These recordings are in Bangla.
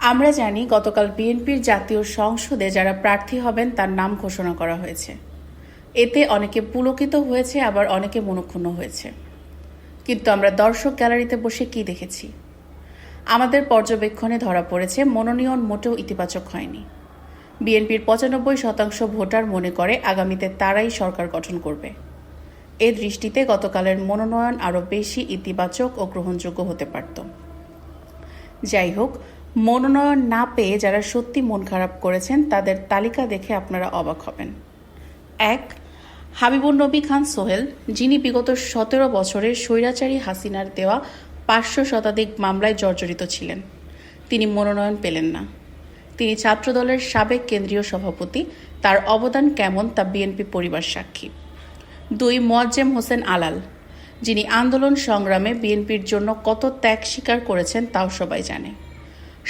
আমরা জানি গতকাল বিএনপির জাতীয় সংসদে যারা প্রার্থী হবেন তার নাম ঘোষণা করা হয়েছে। এতে অনেকে পুলকিত হয়েছে, আবার অনেকে মনক্ষুণ্ণ হয়েছে। কিন্তু আমরা দর্শক গ্যালারিতে বসে কি দেখেছি? আমাদের পর্যবেক্ষণে ধরা পড়েছে, মনোনয়ন মোটেও ইতিবাচক হয়নি। বিএনপির পঁচানব্বই শতাংশ ভোটার মনে করে আগামীতে তারাই সরকার গঠন করবে। এ দৃষ্টিতে গতকালের মনোনয়ন আরও বেশি ইতিবাচক ও গ্রহণযোগ্য হতে পারত। যাই হোক মনোনয়ন না পেয়ে যারা সত্যি মন খারাপ করেছেন, তাদের তালিকা দেখে আপনারা অবাক হবেন। এক, হাবিবুর নবী খান সোহেল, যিনি বিগত সতেরো বছরের স্বৈরাচারী হাসিনার দেওয়া পাঁচশো শতাধিক মামলায় জর্জরিত ছিলেন। তিনি মনোনয়ন পেলেন না। তিনি ছাত্রদলের সাবেক কেন্দ্রীয় সভাপতি, তার অবদান কেমন তা বিএনপি পরিবার সাক্ষী। দুই, মোয়াজ্জেম হোসেন আলাল, যিনি আন্দোলন সংগ্রামে বিএনপির জন্য কত ত্যাগ স্বীকার করেছেন তাও সবাই জানে।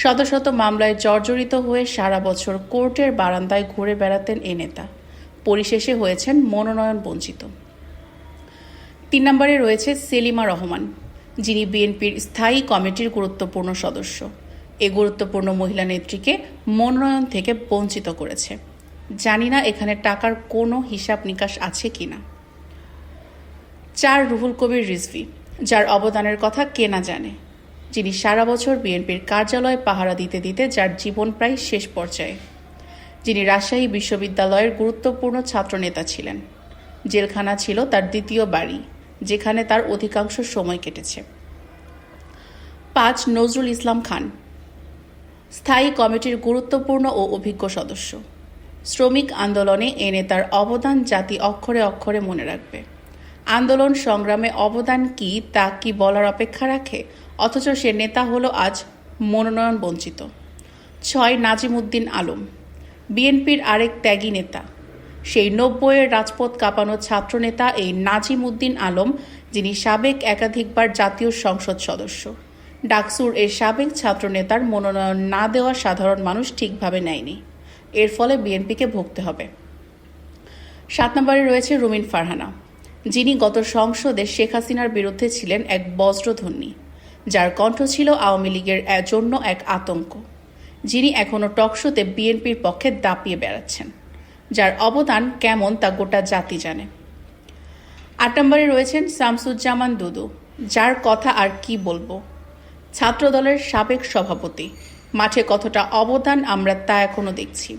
শত শত মামলায় জর্জরিত হয়ে সারা বছর কোর্টের বারান্দায় ঘুরে বেড়াতেন এ নেতা। পরিশেষে হয়েছেন মনোনয়ন বঞ্চিত। তিন নম্বরে রয়েছে সেলিমা রহমান, যিনি বিএনপির স্থায়ী কমিটির গুরুত্বপূর্ণ সদস্য। এ গুরুত্বপূর্ণ মহিলা নেত্রীকে মনোনয়ন থেকে বঞ্চিত করেছে। জানি না এখানে টাকার কোনো হিসাব নিকাশ আছে কিনা। চার, রুহুল কবির রিজভি, যার অবদানের কথা কে না জানে। যিনি সারা বছর বিএনপির কার্যালয় পাহারা দিতে দিতে যার জীবন প্রায় শেষ পর্যায়ে। যিনি রাজশাহী বিশ্ববিদ্যালয়ের গুরুত্বপূর্ণ ছাত্রনেতা ছিলেন। জেলখানা ছিল তার দ্বিতীয় বাড়ি, যেখানে তার অধিকাংশ সময় কেটেছে। পাঁচ নজরুল ইসলাম খান, স্থায়ী কমিটির গুরুত্বপূর্ণ ও অভিজ্ঞ সদস্য। শ্রমিক আন্দোলনে এ নেতার অবদান জাতি অক্ষরে অক্ষরে মনে রাখবে। আন্দোলন সংগ্রামে অবদান কি, তা কি বলার অপেক্ষা রাখে? অথচ সে নেতা হলো আজ মনোনয়ন বঞ্চিত। ছয় নাজিমুদ্দিন আলম, বিএনপির আরেক ত্যাগী নেতা। সেই নব্বইয়ের রাজপথ কাঁপানো ছাত্রনেতা এই নাজিম উদ্দিন আলম, যিনি সাবেক একাধিকবার জাতীয় সংসদ সদস্য। ডাকসুর এর সাবেক ছাত্রনেতার মনোনয়ন না দেওয়া সাধারণ মানুষ ঠিকভাবে নেয়নি। এর ফলে বিএনপিকে ভুগতে হবে। সাত নম্বরে রয়েছে রুমিন ফারহানা, যিনি গত সংসদে শেখ হাসিনার বিরুদ্ধে ছিলেন এক বজ্রধ্বনি। যার কণ্ঠ ছিল আওয়ামী লীগের জন্য এক আতঙ্ক, যিনি এখনও টকশোতে বিএনপির পক্ষে দাপিয়ে বেড়াচ্ছেন, যার অবদান কেমন তা গোটা জাতি জানে। আট নম্বরে রয়েছেন শামসুজ্জামান দুদু, যার কথা আর কি বলব? ছাত্রদলের সাবেক সভাপতি, মাঠে কতটা অবদান আমরা তা এখনও দেখছি।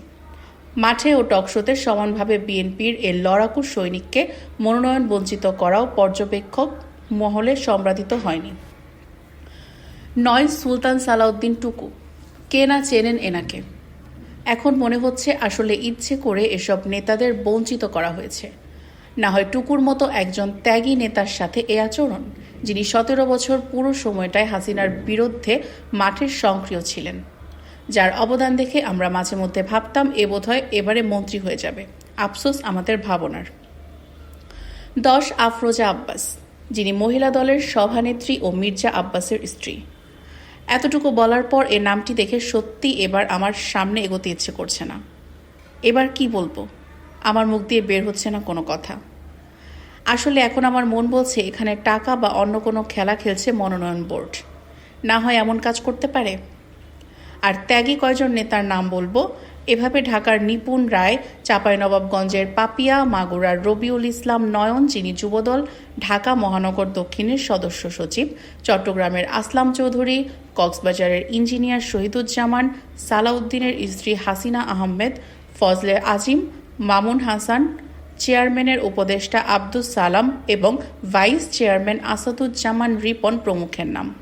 মাঠে ও টকশোতে সমানভাবে বিএনপির এ লড়াকু সৈনিককে মনোনয়ন বঞ্চিত করাও পর্যবেক্ষক মহলে সম্রাধিত হয়নি। নয় সুলতান সালাউদ্দিন টুকু। কে না চেনেন এনাকে? এখন মনে হচ্ছে আসলে ইচ্ছে করে এসব নেতাদের বঞ্চিত করা হয়েছে। না হয় টুকুর মতো একজন ত্যাগী নেতার সাথে এ আচরণ, যিনি সতেরো বছর পুরো সময়টায় হাসিনার বিরুদ্ধে মাঠের সক্রিয় ছিলেন। যার অবদান দেখে আমরা মাঝে মধ্যে ভাবতাম এ বোধহয় এবারে মন্ত্রী হয়ে যাবে। আফসোস আমাদের ভাবনার। দশ আফরোজা আব্বাস, যিনি মহিলা দলের সভানেত্রী ও মির্জা আব্বাসের স্ত্রী। এতটুকু বলার পর এ নামটি দেখে সত্যি এবার আমার সামনে এগোতে ইচ্ছে করছে না। এবার কি বলব? আমার মুখ দিয়ে বের হচ্ছে না কোনো কথা। আসলে এখন আমার মন বলছে এখানে টাকা বা অন্য কোনো খেলা খেলছে মনোনয়ন বোর্ড। না হয় এমন কাজ করতে পারে? আর ত্যাগী কয়জন নেতার নাম বলব? এভাবে ঢাকার নিপুণ রায়, চাঁপাইনবাবগঞ্জের পাপিয়া, মাগুরার রবিউল ইসলাম নয়ন, যিনি যুবদল, ঢাকা মহানগর দক্ষিণের সদস্য সচিব, চট্টগ্রামের আসলাম চৌধুরী, কক্সবাজারের ইঞ্জিনিয়ার শহীদুজ্জামান, সালাউদ্দিনের স্ত্রী হাসিনা আহমেদ, ফজলে আজিম, মামুন হাসান, চেয়ারম্যানের উপদেষ্টা আব্দুস সালাম এবং ভাইস চেয়ারম্যান আসাদুজ্জামান রিপন প্রমুখের নাম।